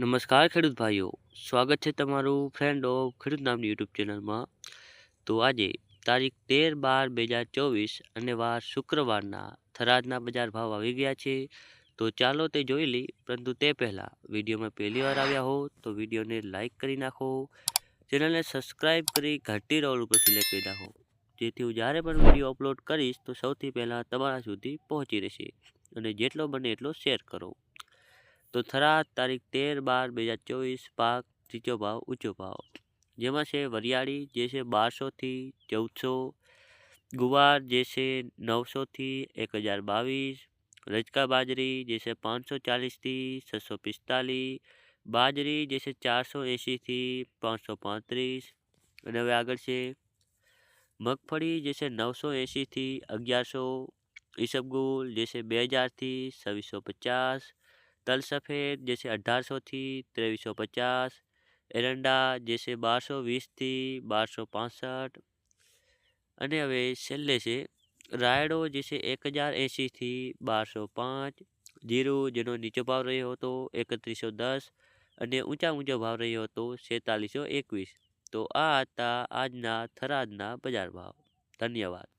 નમસ્કાર ખેડૂત ભાઈઓ. સ્વાગત છે તમારું ફ્રેન્ડ ઓફ ખેડૂત નામની યુટ્યુબ ચેનલમાં. તો આજે તારીખ તેર બાર બે હજાર ચોવીસ અને વાર શુક્રવારના થરાદના બજાર ભાવ આવી ગયા છે. તો ચાલો તે જોઈ લઈ, પરંતુ તે પહેલાં વિડીયોમાં પહેલી વાર આવ્યા હો, તો વિડીયોને લાઇક કરી નાખો. ચેનલને સબસ્ક્રાઈબ કરી ઘટી રોલ ઉપર સિલેક્ટ કરી નાખો. જેથી હું જ્યારે પણ વીડિયો અપલોડ કરીશ, તો સૌથી પહેલાં તમારા સુધી પહોંચી રહેશે. અને જેટલો બને એટલો શેર કરો. તો થરાદ તારીખ તેર બાર બે હજાર ચોવીસ પાક ત્રીજો ભાવ ઊંચો ભાવ. જેમાં છે વરિયાળી, જે છે બારસોથી ચૌદસો, ગુવાર, જે છે નવસોથી એક હજાર બાવીસ, રજકા બાજરી, જે છે પાંચસો ચાલીસથી છસો પિસ્તાલીસ, બાજરી, જે છે ચારસો એંશીથી પાંચસો પાંત્રીસ, અને હવે આગળ છે મગફળી, જે છે નવસો એંશીથી અગિયારસો, ઈસબગુલ, જે છે બે હજારથી છવ્વીસો પચાસ તલ સફેદ જે અઢારસોથી ત્રેવીસો પચાસ એરંડા જે છે બારસો વીસથી બારસો પાસઠ અને હવે છેલ્લે છે રાયડો જે છે એક હજાર એંશીથી બારસો પાંચ જીરું જેનો નીચો ભાવ રહ્યો હતો એકત્રીસો દસ અને ઊંચા ઊંચો ભાવ રહ્યો હતો છેતાલીસો એકવીસ તો આ હતા આજના થરાદના બજાર ભાવ ધન્યવાદ